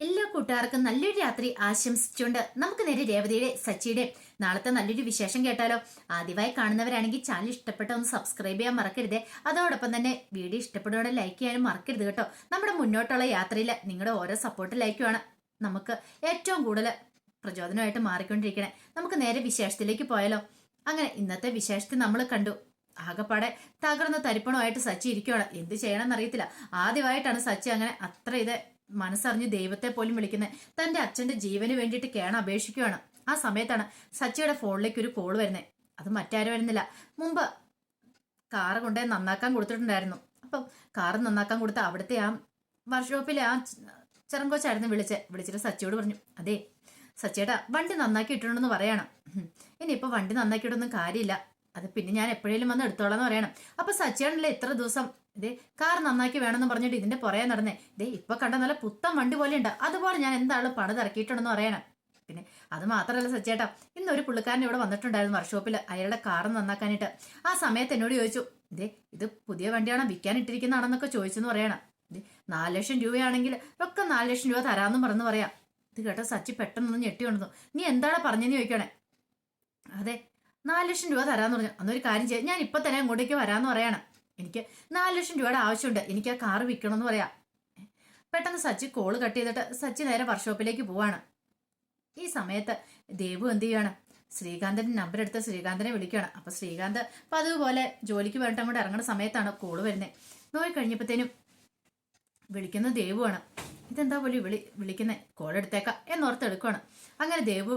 എല്ലാ കൂട്ടുകാർക്കും നല്ലൊരു രാത്രി ആശംസിച്ചുകൊണ്ട് നമുക്ക് നേരെ രേവതിയുടെ സച്ചിയുടെ നാളത്തെ നല്ലൊരു വിശേഷം കേട്ടാലോ? ആദ്യമായി കാണുന്നവരാണെങ്കിൽ ചാനൽ ഇഷ്ടപ്പെട്ട ഒന്ന് സബ്സ്ക്രൈബ് ചെയ്യാൻ മറക്കരുത്. അതോടൊപ്പം തന്നെ വീഡിയോ ഇഷ്ടപ്പെടുകയോടെ ലൈക്ക് ചെയ്യാനും മറക്കരുത് കേട്ടോ. നമ്മുടെ മുന്നോട്ടുള്ള യാത്രയിൽ നിങ്ങളുടെ ഓരോ സപ്പോർട്ട് ലൈക്കുമാണ് നമുക്ക് ഏറ്റവും കൂടുതൽ പ്രചോദനമായിട്ട് മാറിക്കൊണ്ടിരിക്കണേ. നമുക്ക് നേരെ വിശേഷത്തിലേക്ക് പോയാലോ? അങ്ങനെ ഇന്നത്തെ വിശേഷത്തിൽ നമ്മൾ കണ്ടു. ആകപ്പാടെ തകർന്ന തരിപ്പണമായിട്ട് സച്ചി ഇരിക്കുകയാണ് എന്ത് ചെയ്യണമെന്ന് അറിയത്തില്ല ആദ്യമായിട്ടാണ് സച്ചി അങ്ങനെ അത്ര ഇത് മനസ്സറിഞ്ഞ് ദൈവത്തെ പോലും വിളിക്കുന്നത് തന്റെ അച്ഛന്റെ ജീവന് വേണ്ടിയിട്ട് കേണ അപേക്ഷിക്കുകയാണ്. ആ സമയത്താണ് സച്ചിയുടെ ഫോണിലേക്ക് ഒരു കോൾ വരുന്നത് അത് മറ്റാരും വരുന്നില്ല. മുമ്പ് കാറ് കൊണ്ടേ നന്നാക്കാൻ കൊടുത്തിട്ടുണ്ടായിരുന്നു. അപ്പം കാറ് നന്നാക്കാൻ കൊടുത്ത അവിടുത്തെ ആ വർക്ക്ഷോപ്പിലെ ആ ചെറങ്കോച്ചായിരുന്നു വിളിച്ച്. വിളിച്ചിട്ട് സച്ചിയോട് പറഞ്ഞു അതെ സച്ചേട്ടാ വണ്ടി നന്നാക്കി ഇട്ടിട്ടുണ്ടെന്ന് പറയണം. ഇനി ഇനിയിപ്പോ വണ്ടി നന്നാക്കിയിട്ടൊന്നും കാര്യമില്ല. അത് പിന്നെ ഞാൻ എപ്പോഴേലും വന്ന് എടുത്തോളാം എന്ന് പറയണം. അപ്പൊ സച്ചിയാണല്ലേ എത്ര ദിവസം ഇതേ കാർ നന്നാക്കി വേണമെന്ന് പറഞ്ഞിട്ട് ഇതിന്റെ പുറകെ നടന്നേ. ഇതേ ഇപ്പൊ കണ്ട നല്ല പുത്തൻ വണ്ടി പോലെ ഉണ്ട് അതുപോലെ ഞാൻ എന്താണ് പണിത് ഇറക്കിയിട്ടുണ്ടെന്ന് പറയണം. പിന്നെ അത് മാത്രമല്ല സച്ചേട്ടാ ഇന്ന് ഒരു പുള്ളിക്കാരൻ ഇവിടെ വന്നിട്ടുണ്ടായിരുന്നു വർക്ക്ഷോപ്പിൽ അയാളുടെ കാർ നന്നാക്കാനായിട്ട്. ആ സമയത്ത് എന്നോട് ചോദിച്ചു ഇതേ ഇത് പുതിയ വണ്ടിയാണോ വിൽക്കാൻ ഇട്ടിരിക്കുന്നതാണെന്നൊക്കെ ചോദിച്ചെന്ന് പറയണം. നാല് ലക്ഷം രൂപയാണെങ്കിൽ ഒക്കെ നാല് ലക്ഷം രൂപ തരാമെന്നും പറഞ്ഞു പറയാം. ഇത് കേട്ടോ സച്ചി പെട്ടെന്നൊന്ന് ഞെട്ടി കൊണ്ടു നീ എന്താണ് പറഞ്ഞെന്ന് ചോദിക്കണേ? അതെ നാല് ലക്ഷം രൂപ തരാമെന്ന് പറഞ്ഞു. അന്നൊരു കാര്യം ചെയ്യാം. ഞാൻ ഇപ്പൊ തന്നെ അങ്ങോട്ടേക്ക് വരാമെന്ന് പറയാണ്. എനിക്ക് നാല് ലക്ഷം രൂപയുടെ ആവശ്യമുണ്ട്. എനിക്ക് ആ കാറ് വിൽക്കണമെന്ന് പറയാം. പെട്ടെന്ന് സച്ചി കോൾ കട്ട് ചെയ്തിട്ട് സച്ചി നേരെ വർക്ക്ഷോപ്പിലേക്ക് പോവാണ്. ഈ സമയത്ത് ദേവു എന്ത് ചെയ്യാണ്? ശ്രീകാന്തന്റെ നമ്പർ എടുത്ത് ശ്രീകാന്തനെ വിളിക്കുകയാണ്. അപ്പൊ ശ്രീകാന്ത് പതിവ് അതുപോലെ ജോലിക്ക് വേണ്ട അങ്ങോട്ട് ഇറങ്ങുന്ന സമയത്താണ് കോൾ വരുന്നത് നോയി കഴിഞ്ഞപ്പോഴത്തേനും വിളിക്കുന്ന ദേവുവാണ് ഇതെന്താ പോലെ വിളി വിളിക്കുന്നത് കോൾ എടുത്തേക്കാം എന്നോർത്ത് എടുക്കുവാണ്. അങ്ങനെ ദേവു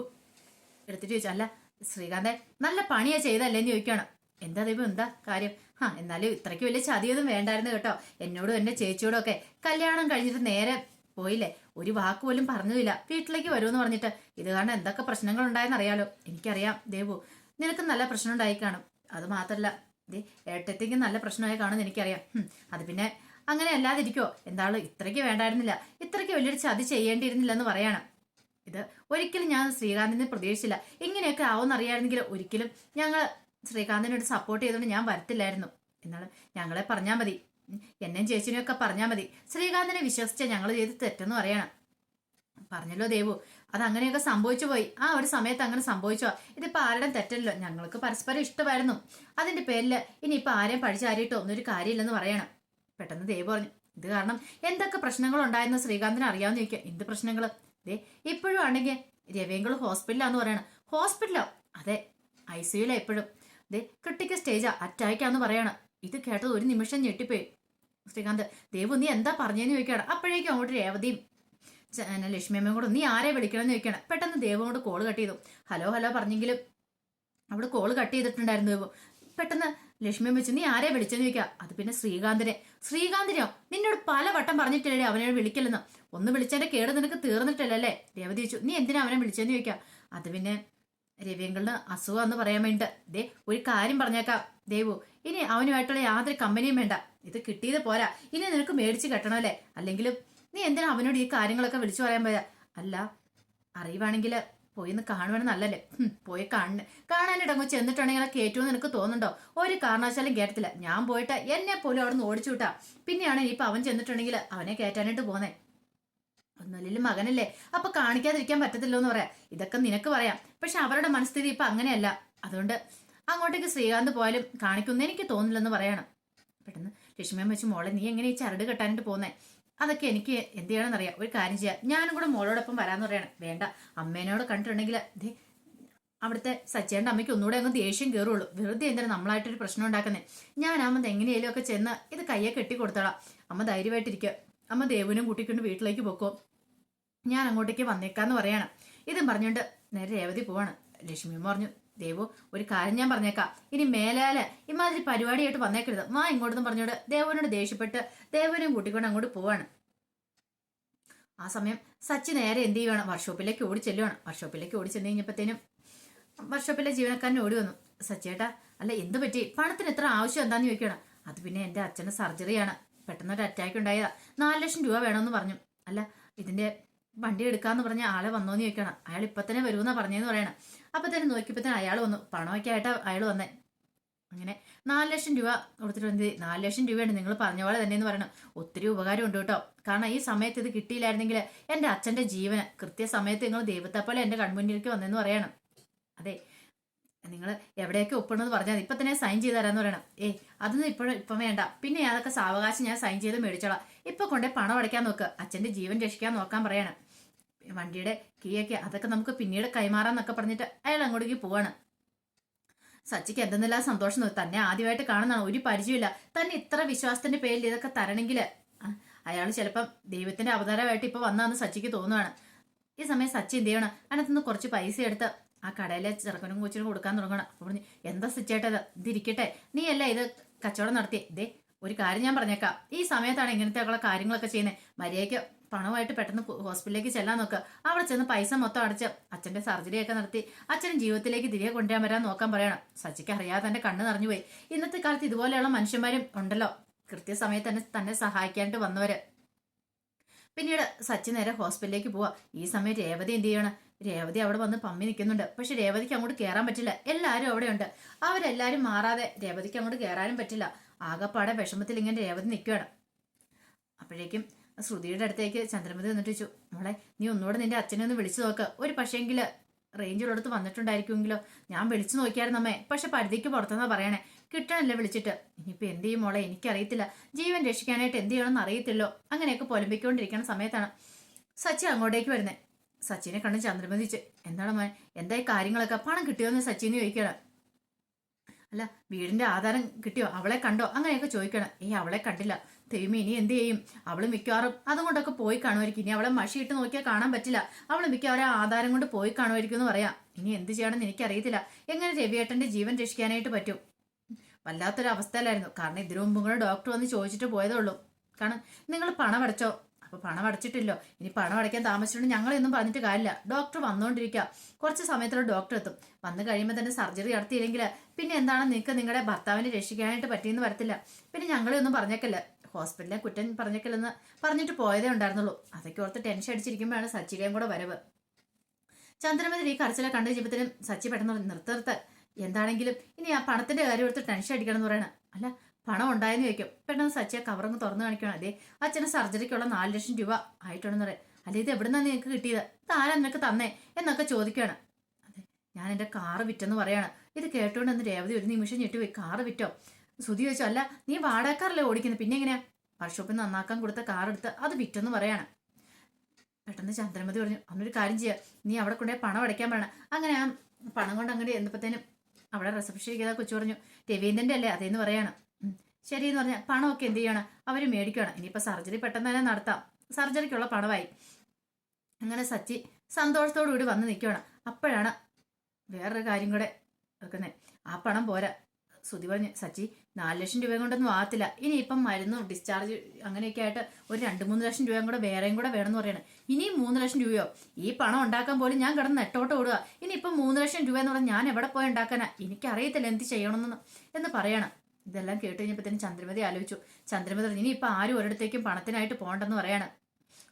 എടുത്തിട്ട് ചോദിച്ചു അല്ല ശ്രീകാന്തൻ നല്ല പണിയാ ചെയ്തല്ലേന്ന് ചോദിക്കുകയാണ്. എന്താ ദൈവം എന്താ കാര്യം? ആ എന്നാലും ഇത്രയ്ക്ക് വലിയ ചതിയൊന്നും വേണ്ടായിരുന്നു കേട്ടോ. എന്നോടും എന്റെ ചേച്ചിയോടും ഒക്കെ കല്യാണം കഴിഞ്ഞിട്ട് നേരെ പോയില്ലേ? ഒരു വാക്ക് പോലും പറഞ്ഞതില്ല വീട്ടിലേക്ക് വരുമെന്ന് പറഞ്ഞിട്ട്. ഇത് കാരണം എന്തൊക്കെ പ്രശ്നങ്ങൾ ഉണ്ടായെന്ന് അറിയാലോ എനിക്കറിയാം ദേവു. നിനക്ക് നല്ല പ്രശ്നം ഉണ്ടായി കാണും. അത് മാത്രല്ല ദേ ഏട്ടത്തേക്ക് നല്ല പ്രശ്നമായി കാണുമെന്ന് എനിക്കറിയാം. അത് പിന്നെ അങ്ങനെ അല്ലാതിരിക്കോ. എന്താളും ഇത്രയ്ക്ക് വേണ്ടായിരുന്നില്ല. ഇത്രയ്ക്ക് വലിയൊരു ചതി ചെയ്യേണ്ടിയിരുന്നില്ല എന്ന് പറയാണ്. ഇത് ഒരിക്കലും ഞാൻ ശ്രീകാന്തിനെ പ്രതീക്ഷിച്ചില്ല. ഇങ്ങനെയൊക്കെ ആവുമെന്ന് അറിയാമെങ്കിൽ ഒരിക്കലും ഞങ്ങൾ ശ്രീകാന്തിനോട് സപ്പോർട്ട് ചെയ്തുകൊണ്ട് ഞാൻ വരത്തില്ലായിരുന്നു. എന്നാൽ ഞങ്ങളെ പറഞ്ഞാൽ മതി. എന്നെയും ചേച്ചിനെയും ഒക്കെ പറഞ്ഞാൽ മതി. ശ്രീകാന്തിനെ വിശ്വസിച്ച ഞങ്ങൾ ചെയ്ത് തെറ്റെന്ന് പറയണം. പറഞ്ഞല്ലോ ദേവു. അത് അങ്ങനെയൊക്കെ സംഭവിച്ചു പോയി. ആ ഒരു സമയത്ത് അങ്ങനെ സംഭവിച്ചോ? ഇതിപ്പോ ആരുടെ തെറ്റല്ലോ ഞങ്ങൾക്ക് പരസ്പരം ഇഷ്ടമായിരുന്നു. അതിന്റെ പേരിൽ ഇനിയിപ്പോ ആരെയും പഴിച്ചാരിയിട്ടോ ഒന്നൊരു കാര്യമില്ലെന്ന് പറയണം. പെട്ടെന്ന് ദേവു പറഞ്ഞു. ഇത് കാരണം എന്തൊക്കെ പ്രശ്നങ്ങൾ ഉണ്ടായെന്ന് ശ്രീകാന്തിന് അറിയാമെന്ന് ചോദിക്കുക എന്ത് പ്രശ്നങ്ങൾ ദേ ഇപ്പോഴും ആണെങ്കിൽ രവീങ്കൾ ഹോസ്പിറ്റലാന്ന് പറയണം. ഹോസ്പിറ്റലോ? അതെ ഐ സിയുലാ ഇപ്പോഴും. ദേ ക്രിട്ടിക്കൽ സ്റ്റേജാ അറ്റാക്കാന്ന് പറയാണ്. ഇത് കേട്ടത് ഒരു നിമിഷം ഞെട്ടിപ്പോയി. ശ്രീകാന്ത് ദേവു നീ എന്താ പറഞ്ഞതെന്ന് ചോദിക്കുകയാണ്. അപ്പോഴേക്കും അങ്ങോട്ട് രേവതിയും ലക്ഷ്മിയമ്മയും കൂടെ നീ ആരെ വിളിക്കണമെന്ന് ചോദിക്കണം പെട്ടെന്ന് ദേവു കൊണ്ട് കോൾ കട്ട് ചെയ്തു. ഹലോ ഹലോ പറഞ്ഞെങ്കിലും അവിടെ കോൾ കട്ട് ചെയ്തിട്ടുണ്ടായിരുന്നു ദേവു. പെട്ടെന്ന് ലക്ഷ്മി വെച്ച് നീ ആരെ വിളിച്ചെന്ന് ചോദിക്കുക? അത് പിന്നെ ശ്രീകാന്തിനെ. ശ്രീകാന്തിനോ നിന്നോട് പല വട്ടം പറഞ്ഞിട്ടില്ലേ അവനെ വിളിക്കലെന്ന് ഒന്ന് വിളിച്ചതിന്റെ കേട് നിനക്ക് തീർന്നിട്ടില്ലല്ലേ? രേവതി ചോദിച്ചു നീ എന്തിനാ അവനെ വിളിച്ചെന്ന് ചോദിക്കുക? അത് പിന്നെ രവിയങ്കളിന് അസുഖം എന്ന് പറയാൻ വേണ്ടിട്ട്. ദേ ഒരു കാര്യം പറഞ്ഞേക്കാം. ദേവു ഇനി അവനുമായിട്ടുള്ള യാതൊരു കമ്പനിയും വേണ്ട. ഇത് കിട്ടിയത് പോരാ. ഇനി നിനക്ക് മേടിച്ച് കെട്ടണമല്ലേ അല്ലെങ്കിൽ നീ എന്തിനാ അവനോട് ഈ കാര്യങ്ങളൊക്കെ വിളിച്ചു പറയാൻ പോയാ? അല്ല അറിയുവാണെങ്കിൽ പോയി ഒന്ന് കാണുവാണെന്ന് നല്ലല്ലേ പോയി കാണ കാണാനിടങ്ങോ ചെന്നിട്ടുണ്ടെങ്കിൽ കയറ്റുമെന്ന് നിനക്ക് തോന്നുന്നുണ്ടോ? ഒരു കാരണവശാലും കേട്ടത്തില്ല ഞാൻ പോയിട്ട് എന്നെ പോലും അവിടെ നിന്ന് ഓടിച്ചു വിട്ടാ. പിന്നെയാണ് ഇനിയിപ്പൊ അവൻ ചെന്നിട്ടുണ്ടെങ്കിൽ അവനെ കയറ്റാനായിട്ട് പോന്നേ. ഒന്നുമില്ലും മകനല്ലേ? അപ്പൊ കാണിക്കാതിരിക്കാൻ പറ്റത്തില്ലോ എന്ന് പറയാം. ഇതൊക്കെ നിനക്ക് പറയാം. പക്ഷെ അവരുടെ മനസ്ഥിതി ഇപ്പൊ അങ്ങനെയല്ല. അതുകൊണ്ട് അങ്ങോട്ടേക്ക് ശ്രീകാന്ത് പോയാലും കാണിക്കുന്ന എനിക്ക് തോന്നില്ലെന്ന് പറയണം. പെട്ടെന്ന് ലക്ഷ്മിയും വെച്ച് മോളെ നീ എങ്ങനെ ഈ ചരട് കെട്ടാനായിട്ട് പോന്നേ അതൊക്കെ എനിക്ക് എന്ത് ചെയ്യണം എന്നറിയാം ഒരു കാര്യം ചെയ്യാം. ഞാനും കൂടെ മോളോടൊപ്പം വരാന്ന് പറയണം. വേണ്ട. അമ്മേനോട് കണ്ടിട്ടുണ്ടെങ്കിൽ ദേ അവിടുത്തെ സച്ചേന്റെ അമ്മയ്ക്ക് ഒന്നുകൂടെ അങ്ങ് ദേഷ്യം കയറുള്ളൂ. വെറുതെ എന്തിനാ നമ്മളായിട്ടൊരു പ്രശ്നം ഉണ്ടാക്കുന്നത് ഞാനാകുമ്പോൾ എങ്ങനെയെങ്കിലും ഒക്കെ ചെന്ന് ഇത് കയ്യെ കെട്ടി കൊടുത്തോളാം അമ്മ ധൈര്യമായിട്ടിരിക്കുക. അമ്മ ദേവനും കൂട്ടിക്കൊണ്ട് വീട്ടിലേക്ക് പൊക്കോ. ഞാൻ അങ്ങോട്ടേക്ക് വന്നേക്കാന്ന് പറയണം. ഇതും പറഞ്ഞുകൊണ്ട് നേരെ രേവതി പോവാണ്. ലക്ഷ്മി അമ്മ പറഞ്ഞു ദേവു ഒരു കാര്യം ഞാൻ പറഞ്ഞേക്കാം. ഇനി മേലാൽ ഇമാതിരി പരിപാടിയായിട്ട് വന്നേക്കരുത്. വാ ഇങ്ങോട്ടെന്ന് പറഞ്ഞോട് ദേവനോട് ദേഷ്യപ്പെട്ട് ദേവനും കൂട്ടിക്കൊണ്ട് അങ്ങോട്ട് പോവാണ്. ആ സമയം സച്ചി നേരെ എന്ത് ചെയ്യുവാണ്? വർക്ക്ഷോപ്പിലേക്ക് ഓടി ചെല്ലുവാണ്. വർക്ക്ഷോപ്പിലേക്ക് ഓടി ചെന്ന് കഴിഞ്ഞപ്പോഴത്തേനും വർക്ക്ഷോപ്പിലെ ജീവനക്കാരൻ ഓടി വന്നു. സച്ചേട്ടാ അല്ല എന്ത് പറ്റി? പണത്തിന് എത്ര ആവശ്യം എന്താന്ന് ചോദിക്കണം അത് പിന്നെ എന്റെ അച്ഛന്റെ സർജറിയാണ്. പെട്ടെന്ന് ഒരു അറ്റാക്ക് ഉണ്ടായതാ നാല് ലക്ഷം രൂപ വേണമെന്ന് പറഞ്ഞു. അല്ല ഇതിന്റെ വണ്ടി എടുക്കാന്ന് പറഞ്ഞ ആളെ വന്നോന്ന് ചോദിക്കണം. അയാൾ ഇപ്പൊ തന്നെ വരുമെന്നാ പറഞ്ഞേന്ന് പറയണം. അപ്പൊ തന്നെ നോക്കിയപ്പോ തന്നെ അയാൾ വന്നു. പണമൊക്കെ ആയിട്ട് അയാൾ വന്നേ. അങ്ങനെ നാല് ലക്ഷം രൂപ കൊടുത്തിട്ട് എന്ത്? നാല് ലക്ഷം രൂപയാണ് നിങ്ങൾ പറഞ്ഞ പോലെ തന്നെ എന്ന് പറയണം. ഒത്തിരി ഉപകാരമുണ്ട് കേട്ടോ. കാരണം ഈ സമയത്ത് ഇത് കിട്ടിയില്ലായിരുന്നെങ്കിൽ എന്റെ അച്ഛന്റെ ജീവന് കൃത്യസമയത്ത് നിങ്ങൾ ദൈവത്തെ പോലെ എന്റെ കൺമുന്നിലേക്ക് വന്നെന്ന് പറയണം. അതെ നിങ്ങൾ എവിടെയൊക്കെ ഒപ്പിടണമെന്ന് പറഞ്ഞാൽ ഇപ്പം തന്നെ സൈൻ ചെയ്ത് തരാമെന്ന് പറയണം. ഏയ് അതൊന്നും ഇപ്പോഴും ഇപ്പം വേണ്ട. പിന്നെ അതൊക്കെ സാവകാശം ഞാൻ സൈൻ ചെയ്ത് മേടിച്ചോളാം. ഇപ്പം കൊണ്ടേ പണം അടയ്ക്കാൻ നോക്ക്. അച്ഛന്റെ ജീവൻ രക്ഷിക്കാൻ നോക്കാൻ പറയണം. വണ്ടിയുടെ കീയൊക്കെ അതൊക്കെ നമുക്ക് പിന്നീട് കൈമാറാന്നൊക്കെ പറഞ്ഞിട്ട് അയാൾ അങ്ങോട്ടേക്ക് പോവാണ്. സച്ചിക്ക് എന്തെന്നില്ല സന്തോഷം തന്നെ ആദ്യമായിട്ട് കാണുന്നതാണ്. ഒരു പരിചയമില്ല തന്നെ ഇത്ര വിശ്വാസത്തിന്റെ പേരിൽ ഇതൊക്കെ തരണമെങ്കിൽ അയാൾ ചിലപ്പം ദൈവത്തിന്റെ അവതാരമായിട്ട് ഇപ്പൊ വന്നാന്ന് സച്ചിക്ക് തോന്നുവാണ്. ഈ സമയം സച്ചി എന്ത് ചെയ്യണം? അതിനകത്തുനിന്ന് കുറച്ച് പൈസ എടുത്ത് ആ കടയിലെ ചെറുക്കനും കൊച്ചിനും കൊടുക്കാൻ തുടങ്ങണം. അപ്പോൾ പറഞ്ഞു എന്താ സിച്ചേട്ടത് ഇതിരിക്കട്ടെ നീ അല്ല ഇത് കച്ചവടം നടത്തി ഇതേ ഒരു കാര്യം ഞാൻ പറഞ്ഞേക്കാം. ഈ സമയത്താണ് ഇങ്ങനത്തെ ഉള്ള കാര്യങ്ങളൊക്കെ ചെയ്യുന്നത് മര്യാദയ്ക്ക് പണമായിട്ട് പെട്ടെന്ന് ഹോസ്പിറ്റലിലേക്ക് ചെല്ലാൻ നോക്കുക അവിടെ ചെന്ന് പൈസ മൊത്തം അടച്ച് അച്ഛന്റെ സർജറി ഒക്കെ നടത്തി അച്ഛൻ ജീവിതത്തിലേക്ക് തിരികെ കൊണ്ടുവരാൻ വരാൻ നോക്കാൻ പറയണം. സച്ചിക്ക് അറിയാതെ തന്നെ കണ്ണ് നിറഞ്ഞുപോയി. ഇന്നത്തെ കാലത്ത് ഇതുപോലെയുള്ള മനുഷ്യന്മാരും ഉണ്ടല്ലോ. കൃത്യസമയത്ത് തന്നെ തന്നെ സഹായിക്കാനായിട്ട് വന്നവര്. പിന്നീട് സച്ചി നേരെ ഹോസ്പിറ്റലിലേക്ക് പോവാ. ഈ സമയം രേവതി എന്ത് ചെയ്യണം? രേവതി അവിടെ വന്ന് പമ്മി നിൽക്കുന്നുണ്ട് പക്ഷെ രേവതിക്ക് അങ്ങോട്ട് കയറാൻ പറ്റില്ല. എല്ലാവരും അവിടെ ഉണ്ട് അവരെല്ലാരും മാറാതെ രേവതിക്ക് അങ്ങോട്ട് കയറാനും പറ്റില്ല. ആകപ്പാടെ വിഷമത്തിൽ ഇങ്ങനെ രേവതി നിൽക്കുകയാണ് അപ്പോഴേക്കും ശ്രുതിയുടെ അടുത്തേക്ക് ചന്ദ്രമതി നിന്നിട്ട് ചോദിച്ചു മോളെ നീ ഒന്നുകൂടെ നിന്റെ അച്ഛനെ ഒന്ന് വിളിച്ചു നോക്ക്. ഒരു പക്ഷേങ്കിൽ റേഞ്ചിലടുത്ത് വന്നിട്ടുണ്ടായിരിക്കുമെങ്കിലോ? ഞാൻ വിളിച്ചു നോക്കിയായിരുന്നു അമ്മേ. പക്ഷെ പരിധിക്ക് പുറത്തുനിന്നാ പറയണേ. കിട്ടണല്ലേ വിളിച്ചിട്ട്? ഇനിയിപ്പോ എന്ത് ചെയ്യും മോളെ? എനിക്കറിയത്തില്ല. ജീവൻ രക്ഷിക്കാനായിട്ട് എന്ത് ചെയ്യണമെന്ന് അറിയത്തില്ലോ. അങ്ങനെയൊക്കെ പൊലമ്പിക്കൊണ്ടിരിക്കുന്ന സമയത്താണ് സച്ചി അങ്ങോട്ടേക്ക് വരുന്നത് സച്ചിനെ കണ്ട് ചന്ദ്രമതിച്ച്. എന്താണ് മോൻ എന്തായി കാര്യങ്ങളൊക്കെ? പണം കിട്ടിയോന്ന് സച്ചിന്ന് ചോദിക്കണം അല്ല വീടിന്റെ ആധാരം കിട്ടിയോ? അവളെ കണ്ടോ? അങ്ങനെയൊക്കെ ചോദിക്കണം ഏയ് അവളെ കണ്ടില്ല. തെരുമി ഇനി എന്ത് ചെയ്യും? അവൾ മിക്കവാറും അതുകൊണ്ടൊക്കെ പോയി കാണുമായിരിക്കും. ഇനി അവളെ മഷിയിട്ട് നോക്കിയാൽ കാണാൻ പറ്റില്ല. അവൾ മിക്കവാറും ആധാരം കൊണ്ട് പോയി കാണുമായിരിക്കും എന്ന് പറയാം. ഇനി എന്ത് ചെയ്യണമെന്ന് എനിക്കറിയത്തില്ല. എങ്ങനെ രവിയേട്ടന്റെ ജീവൻ രക്ഷിക്കാനായിട്ട് പറ്റും? വല്ലാത്തൊരു അവസ്ഥയിലായിരുന്നു കാരണം ഇതിനു മുമ്പ് കൂടെ ഡോക്ടർ വന്ന് ചോദിച്ചിട്ട് പോയതേ ഉള്ളൂ. കാരണം നിങ്ങൾ പണം അടച്ചോ? അപ്പൊ പണം അടച്ചിട്ടില്ലോ. ഇനി പണം അടയ്ക്കാൻ താമസിച്ചിട്ടുണ്ട് ഞങ്ങളൊന്നും പറഞ്ഞിട്ട് കാര്യമില്ല. ഡോക്ടർ വന്നുകൊണ്ടിരിക്കുക കുറച്ച് സമയത്തുള്ള ഡോക്ടർ എത്തും. വന്നു കഴിയുമ്പോൾ തന്നെ സർജറി നടത്തിയില്ലെങ്കിൽ പിന്നെ എന്താണ് നിങ്ങൾക്ക് നിങ്ങളുടെ ഭർത്താവിനെ രക്ഷിക്കാനായിട്ട് പറ്റിയെന്ന് വരത്തില്ല. പിന്നെ ഞങ്ങളെ ഒന്നും പറഞ്ഞേക്കല്ല. ഹോസ്പിറ്റലിലെ കുറ്റം പറഞ്ഞേക്കല്ലെന്ന് പറഞ്ഞിട്ട് പോയതേ ഉണ്ടായിരുന്നുള്ളൂ. അതൊക്കെ ഓർത്ത് ടെൻഷൻ അടിച്ചിരിക്കുമ്പോഴാണ് സച്ചിയുടെയും കൂടെ വരവ്. ചന്ദ്രമതി ഈ കരച്ചിലെ കണ്ടു കഴിഞ്ഞപ്പോഴത്തേനും സച്ചി പെട്ടെന്ന് പറഞ്ഞു, നിർത്ത് നിർത്ത് എന്താണെങ്കിലും ഇനി ആ പണത്തിന്റെ കാര്യം എടുത്ത് ടെൻഷൻ അടിക്കണം എന്ന് പറയണ. അല്ല പണം ഉണ്ടായെന്ന് ചോദിക്കും. പെട്ടെന്ന് സച്ചിയെ കവറങ്ങ് തുറന്നു കാണിക്കണം. അതെ അച്ഛന് സർജറിക്കുള്ള നാല് ലക്ഷം രൂപ ആയിട്ടുണ്ടെന്ന് പറയാം. അല്ല ഇത് എവിടെ നിന്നാണ് നിങ്ങൾക്ക് കിട്ടിയത്? ഇത് ആരാ നിനക്ക് തന്നേ? എന്നൊക്കെ ചോദിക്കുകയാണ്. അതെ ഞാൻ എന്റെ കാറ് വിറ്റെന്ന് പറയാണ്. ഇത് കേട്ടോണ്ട് അന്ന് രേവതി ഒരു നിമിഷം ഞെട്ടിപ്പോയി കാറ് വിറ്റോ? സുധി ചോദിച്ചു അല്ല നീ വാടകക്കാരല്ലേ ഓടിക്കുന്നത്? പിന്നെ എങ്ങനെയാ? വർക്ക്ഷോപ്പിൽ നന്നാക്കാൻ കൊടുത്ത കാർ എടുത്ത് അത് വിറ്റെന്ന് പറയാണ്. പെട്ടെന്ന് ചന്ദ്രമതി പറഞ്ഞു അന്നൊരു കാര്യം ചെയ്യാം. നീ അവിടെ കൊണ്ടുപോയി പണം അടയ്ക്കാൻ പറയണം. അങ്ങനെ ആ പണം കൊണ്ട് അങ്ങോട്ട് എന്നപ്പോഴത്തേനും അവിടെ റിസപ്ഷൻ ഇരിക്കുന്ന കൊച്ചു പറഞ്ഞു രവീന്ദ്രന്റെ അല്ലേ? അതേന്ന് പറയാണ്. ശരി എന്ന് പറഞ്ഞാൽ പണമൊക്കെ എന്ത് ചെയ്യണം? അവർ മേടിക്കണം ഇനിയിപ്പോൾ സർജറി പെട്ടെന്ന് തന്നെ നടത്താം. സർജറിക്കുള്ള പണമായി. അങ്ങനെ സച്ചി സന്തോഷത്തോടു കൂടി വന്ന് നിൽക്കുകയാണ് അപ്പോഴാണ് വേറൊരു കാര്യം കൂടെ വെക്കുന്നത് ആ പണം പോരാ. ശ്രുതി പറഞ്ഞു സച്ചി നാല് ലക്ഷം രൂപയും കൊണ്ടൊന്നും ആകത്തില്ല ഇനിയിപ്പം മരുന്നും ഡിസ്ചാർജ് അങ്ങനെയൊക്കെ ആയിട്ട് ഒരു രണ്ട് മൂന്ന് ലക്ഷം രൂപയും കൂടെ വേറെയും കൂടെ വേണമെന്ന് പറയണം. ഇനി മൂന്ന് ലക്ഷം രൂപയോ? ഈ പണം ഉണ്ടാക്കാൻ പോലും ഞാൻ കിടന്ന് നെട്ടോട്ട് ഓടുക. ഇനി ഇനിയിപ്പം മൂന്ന് ലക്ഷം രൂപ എന്ന് പറഞ്ഞാൽ ഞാൻ എവിടെ പോയി ഉണ്ടാക്കാനാ? എനിക്കറിയത്തില്ല എന്ത് ചെയ്യണമെന്ന് എന്ന് പറയണം. ഇതെല്ലാം കേട്ട് കഴിഞ്ഞപ്പോഴത്തേനും ചന്ദ്രമതി ആലോചിച്ചു. ചന്ദ്രമതി പറഞ്ഞു, ഇനി ഇപ്പം ആരും ഒരിടത്തേക്കും പണത്തിനായിട്ട് പോകണ്ടെന്ന് പറയാണ്.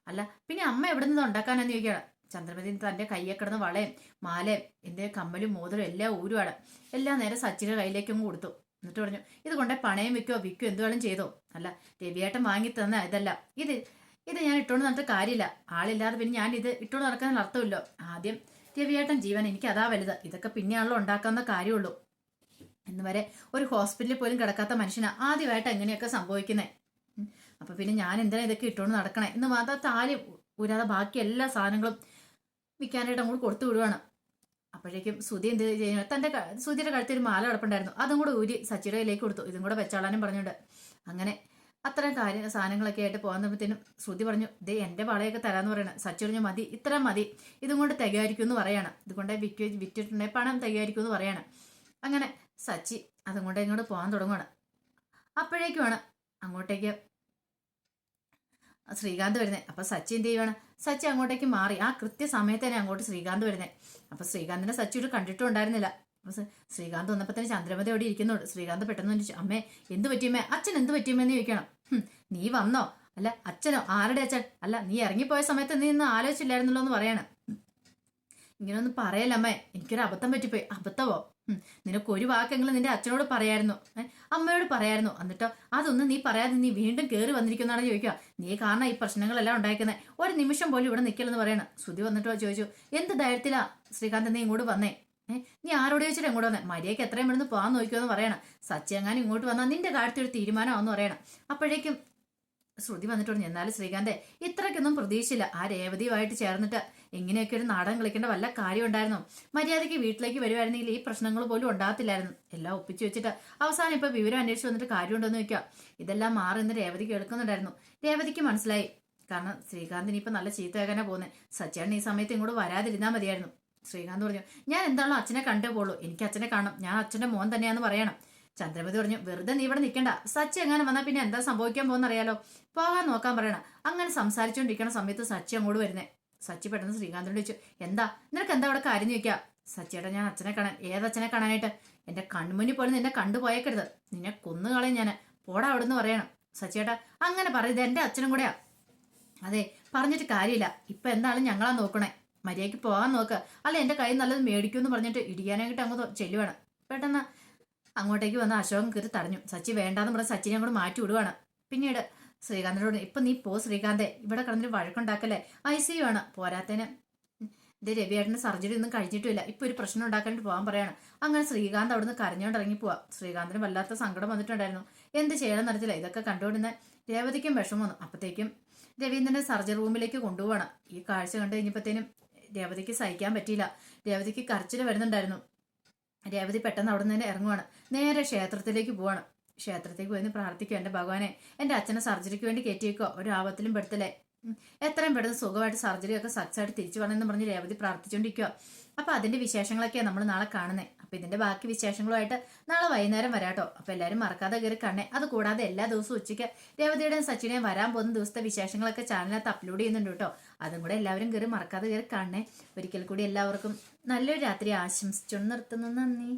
അല്ല പിന്നെ അമ്മ എവിടെ നിന്ന് ഉണ്ടാക്കാനെന്ന് ചോദിക്കുകയാണ്. ചന്ദ്രമതി തന്റെ കയ്യെ കിടന്ന് വളയും മാലയും എന്റെ കമ്മലും മോതിരം എല്ലാം ഊരുവാണ്. എല്ലാം നേരെ സച്ചിന്റെ കയ്യിലേക്കും കൊടുത്തു. എന്നിട്ട് പറഞ്ഞു ഇത് കൊണ്ടേ പണയം വെക്കോ വിൽക്കോ എന്ത് വേണം ചെയ്തോ. അല്ല രവിയേട്ടൻ വാങ്ങി തന്ന ഇതല്ല. ഇത് ഇത് ഞാൻ ഇട്ടോണ്ട് നടന്നിട്ട് കാര്യമില്ല. ആളില്ലാതെ പിന്നെ ഞാൻ ഇത് ഇട്ടോണ്ട് നടക്കാൻ അർത്ഥമില്ലോ. ആദ്യം രവിയേട്ടൻ ജീവൻ എനിക്ക് അതാ വലുത്. ഇതൊക്കെ പിന്നെയാണല്ലോ ഉണ്ടാക്കാവുന്ന കാര്യമുള്ളൂ. എന്ന് വരെ ഒരു ഹോസ്പിറ്റലിൽ പോലും കിടക്കാത്ത മനുഷ്യനാ ആദ്യമായിട്ട് എങ്ങനെയൊക്കെ സംഭവിക്കുന്നേ? ഉം. അപ്പൊ പിന്നെ ഞാൻ എന്തിനാ ഇതൊക്കെ ഇട്ടോണ്ട് നടക്കണേ? എന്ന് മാത്രം താലി ഊരാതെ ബാക്കി എല്ലാ സാധനങ്ങളും വിൽക്കാനായിട്ട് അങ്ങോട്ട് കൊടുത്തു വിടുവാണ്. അപ്പോഴേക്കും സുധി എന്ത് ചെയ്യുന്നു? തന്റെ സുധിയുടെ കഴുത്തിൽ ഒരു മാല കിടപ്പുണ്ടായിരുന്നു. അതും കൂടെ ഊരി സച്ചിയുടെ കയ്യിലേക്ക് കൊടുത്തു. ഇതും കൂടെ വെച്ചാളാനും പറഞ്ഞുണ്ട് അങ്ങനെ അത്തരം കാര്യ സാധനങ്ങളൊക്കെ ആയിട്ട് പോകുന്നപ്പോഴത്തേനും ശ്രുതി പറഞ്ഞു ദേ എന്റെ വളയൊക്കെ തരാന്ന് പറയണം. സച്ചി പറഞ്ഞു മതി ഇത്ര മതി. ഇതും കൊണ്ട് തികയായിരിക്കും എന്ന് പറയാണ്. ഇതുകൊണ്ട് വിറ്റ് വിറ്റിട്ടുണ്ടെങ്കിൽ പണം തികയായിരിക്കും എന്ന് പറയാണ്. അങ്ങനെ സച്ചി അതും കൊണ്ട് ഇങ്ങോട്ട് പോകാൻ തുടങ്ങുകയാണ് അപ്പോഴേക്കുമാണ് അങ്ങോട്ടേക്ക് ശ്രീകാന്ത് വരുന്നത് അപ്പൊ സച്ചി എന്ത് ചെയ്യുവാണ്? സച്ചി അങ്ങോട്ടേക്ക് മാറി. ആ കൃത്യസമയത്ത് തന്നെ അങ്ങോട്ട് ശ്രീകാന്ത് വരുന്നത് അപ്പൊ ശ്രീകാന്തിനെ സച്ചിയോട് കണ്ടിട്ടും ഉണ്ടായിരുന്നില്ല ശ്രീകാന്ത് വന്നപ്പോ തന്നെ ചന്ദ്രമതി അവിടെ ഇരിക്കുന്നുണ്ട്. ശ്രീകാന്ത് പെട്ടെന്ന് ചോദിച്ചു അമ്മേ എന്ത് പറ്റിയമ്മേ അച്ഛൻ എന്ത് പറ്റിയമ്മേന്ന് ചോദിക്കണം. നീ വന്നോ? അല്ല അച്ഛനോ? ആരുടെ അച്ഛൻ? അല്ല നീ ഇറങ്ങിപ്പോയ സമയത്ത് നീ ഇന്ന് ആലോചിച്ചില്ലായിരുന്നല്ലോ എന്ന് പറയാണ്. ഇങ്ങനെയൊന്നും പറയല്ലമ്മേ എനിക്കൊരു അബദ്ധം പറ്റിപ്പോയി. അബദ്ധമോ? നിനക്ക് ഒരു വാക്കെങ്കിലും നിന്റെ അച്ഛനോട് പറയായിരുന്നു. അമ്മയോട് പറയായിരുന്നു. എന്നിട്ടോ അതൊന്നും നീ പറയാതെ നീ വീണ്ടും കയറി വന്നിരിക്കുന്നതാണ് ചോദിക്കുക. നീ കാരണം ഈ പ്രശ്നങ്ങളെല്ലാം ഉണ്ടായിരിക്കുന്നത് ഒരു നിമിഷം പോലും ഇവിടെ നിൽക്കില്ലെന്ന് പറയണം. ശ്രുതി വന്നിട്ടോ ചോദിച്ചു. എന്ത് ധൈര്യത്തിലാ ശ്രീകാന്ത് നീ ഇങ്ങോട്ട് വന്നേ? നീ ആരോട് ചോദിച്ചിട്ട് എങ്ങോട്ട് വന്നേ? മര്യാദയ്ക്ക് എത്രയും പെട്ടെന്ന് പോകാൻ നോക്കിയോ എന്ന് പറയണം. സച്ചെങ്ങാനും ഇങ്ങോട്ട് വന്നാൽ നിന്റെ കാര്യത്തിൽ ഒരു തീരുമാനമാണെന്ന് പറയണം. അപ്പോഴേക്കും ശ്രുതി വന്നിട്ട് പറഞ്ഞു എന്നാലും ശ്രീകാന്തെ ഇത്രയ്ക്കൊന്നും പ്രതീക്ഷയില്ല. ആ രേവതിയുമായിട്ട് ചേർന്നിട്ട് ഇങ്ങനെയൊക്കെ ഒരു നാടകം കളിക്കേണ്ട വല്ല കാര്യം ഉണ്ടായിരുന്നു. മര്യാദയ്ക്ക് വീട്ടിലേക്ക് വരുവായിരുന്നെങ്കിൽ ഈ പ്രശ്നങ്ങൾ പോലും ഉണ്ടാകത്തില്ലായിരുന്നു. എല്ലാം ഒപ്പിച്ചു വെച്ചിട്ട് അവസാനം ഇപ്പൊ വിവരം അന്വേഷിച്ച് വന്നിട്ട് കാര്യമുണ്ടെന്ന് വെക്കാം ഇതെല്ലാം മാറി ഇന്ന് രേവതി കേൾക്കുന്നുണ്ടായിരുന്നു. രേവതിക്ക് മനസ്സിലായി. കാരണം ശ്രീകാന്തിന് ഇപ്പൊ നല്ല ചീത്തയാകാനാ പോകുന്നത് സച്ചേട്ടൻ ഈ സമയത്ത് ഇങ്ങോട്ട് വരാതിരുന്നാൽ മതിയായിരുന്നു. ശ്രീകാന്ത് പറഞ്ഞു ഞാൻ എന്താണോ അച്ഛനെ കണ്ടേ പോളൂ എനിക്ക് അച്ഛനെ കാണണം. ഞാൻ അച്ഛന്റെ മോൻ തന്നെയാന്ന് പറയണം. ചന്ദ്രമതി പറഞ്ഞു വെറുതെ നീ ഇവിടെ നിൽക്കണ്ട സച്ചി എങ്ങനെ വന്നാൽ പിന്നെ എന്താ സംഭവിക്കാൻ പോകുന്ന അറിയാലോ. പോകാൻ നോക്കാൻ പറയണം. അങ്ങനെ സംസാരിച്ചുകൊണ്ടിരിക്കുന്ന സമയത്ത് സച്ചി അങ്ങോട്ട് വരുന്നേ. സച്ചി പെട്ടെന്ന് ശ്രീകാന്തിനോട് ചോദിച്ചു എന്താ? നിനക്ക് എന്താ അവിടെ കാര്യം ചോദിക്കാം? സച്ചിയുടെ ഞാൻ അച്ഛനെ കാണാൻ ഏതച്ഛനെ കാണാനായിട്ട്? എന്റെ കൺമുന്നിൽ പോലും നിന്നെ കണ്ടുപോയേക്കരുത് നിന്നെ കൊന്നു കളയും ഞാൻ പോടാ അവിടെ നിന്ന് പറയണം. സച്ചിയേട്ടാ അങ്ങനെ പറയത് എന്റെ അച്ഛനും കൂടെയാ. അതെ പറഞ്ഞിട്ട് കാര്യമില്ല. ഇപ്പൊ എന്താണ് ഞങ്ങളാ നോക്കണേ. മര്യാദയ്ക്ക് പോകാൻ നോക്ക്. അല്ല എന്റെ കൈ നല്ലത് മേടിക്കുമെന്ന് പറഞ്ഞിട്ട് ഇടിയാനായിട്ട് അങ്ങ് ചെല്ലുവാണ്. പെട്ടെന്ന് അങ്ങോട്ടേക്ക് വന്ന് അശോകൻ കയറി തടഞ്ഞു. സച്ചി വേണ്ടാന്ന് പറഞ്ഞ് സച്ചിനെ അങ്ങോട്ട് മാറ്റി വിടുവാണ്. പിന്നീട് ശ്രീകാന്തിനോട് ഇപ്പൊ നീ പോ ശ്രീകാന്തേ ഇവിടെ കിടന്നിട്ട് വഴക്കുണ്ടാക്കല്ലേ? ഐ സി യു ആണ്. പോരാത്തേന്. ഇത് രവിയേട്ടന് സർജറി ഒന്നും കഴിഞ്ഞിട്ടില്ല ഇപ്പൊ ഒരു പ്രശ്നം ഉണ്ടാക്കാനായിട്ട് പോകാൻ പറയാണ്. അങ്ങനെ ശ്രീകാന്ത് അവിടുന്ന് കരഞ്ഞോണ്ട് ഇറങ്ങി പോവാ. ശ്രീകാന്തിന് വല്ലാത്ത സങ്കടം വന്നിട്ടുണ്ടായിരുന്നു. എന്ത് ചെയ്യണം നടത്തില്ല ഇതൊക്കെ കണ്ടുകൊണ്ടിരുന്ന രേവതിക്കും വിഷമം വന്നു. അപ്പത്തേക്കും രവീന്ദ്രനെ സർജറി റൂമിലേക്ക് കൊണ്ടുപോകണം ഈ കാഴ്ച കണ്ടു കഴിഞ്ഞപ്പോഴത്തേനും രേവതിക്ക് സഹിക്കാൻ പറ്റിയില്ല. രേവതിക്ക് കരച്ചിൽ വരുന്നുണ്ടായിരുന്നു. രേവതി പെട്ടെന്ന് അവിടെ നിന്ന് ഇറങ്ങുവാണ്. നേരെ ക്ഷേത്രത്തിലേക്ക് പോവാണ്. ക്ഷേത്രത്തിലേക്ക് പോയി പ്രാർത്ഥിക്കുക എന്റെ ഭഗവാനെ എന്റെ അച്ഛനെ സർജറിക്ക് വേണ്ടി കയറ്റിയേക്കോ? ഒരു ആപത്തിലും പെടുത്തലേ. എത്രയും പെട്ടെന്ന് സുഖമായിട്ട് സർജറി ഒക്കെ സക്സസ് ആയിട്ട് തിരിച്ചു എന്ന് പറഞ്ഞ് രേവതി പ്രാർത്ഥിച്ചുകൊണ്ടിരിക്കുക അപ്പൊ അതിന്റെ വിശേഷങ്ങളൊക്കെയാണ് നമ്മൾ നാളെ കാണുന്നത് അപ്പൊ ഇതിന്റെ ബാക്കി വിശേഷങ്ങളുമായിട്ട് നാളെ വൈകുന്നേരം വരാട്ടോ അപ്പൊ എല്ലാവരും മറക്കാതെ കയറി കാണണേ. അത് കൂടാതെ എല്ലാ ദിവസവും ഉച്ചയ്ക്ക് രേവതിയുടെയും സച്ചിനെയും വരാൻ പോകുന്ന ദിവസത്തെ വിശേഷങ്ങളൊക്കെ ചാനലിനകത്ത് അപ്ലോഡ് ചെയ്യുന്നുണ്ട് കേട്ടോ. അതും കൂടെ എല്ലാവരും കയറി മറക്കാതെ കയറി കാണണേ. ഒരിക്കൽ കൂടി എല്ലാവർക്കും നല്ലൊരു രാത്രി ആശംസിച്ചുകൊണ്ട് നിർത്തുന്നു. നന്ദി.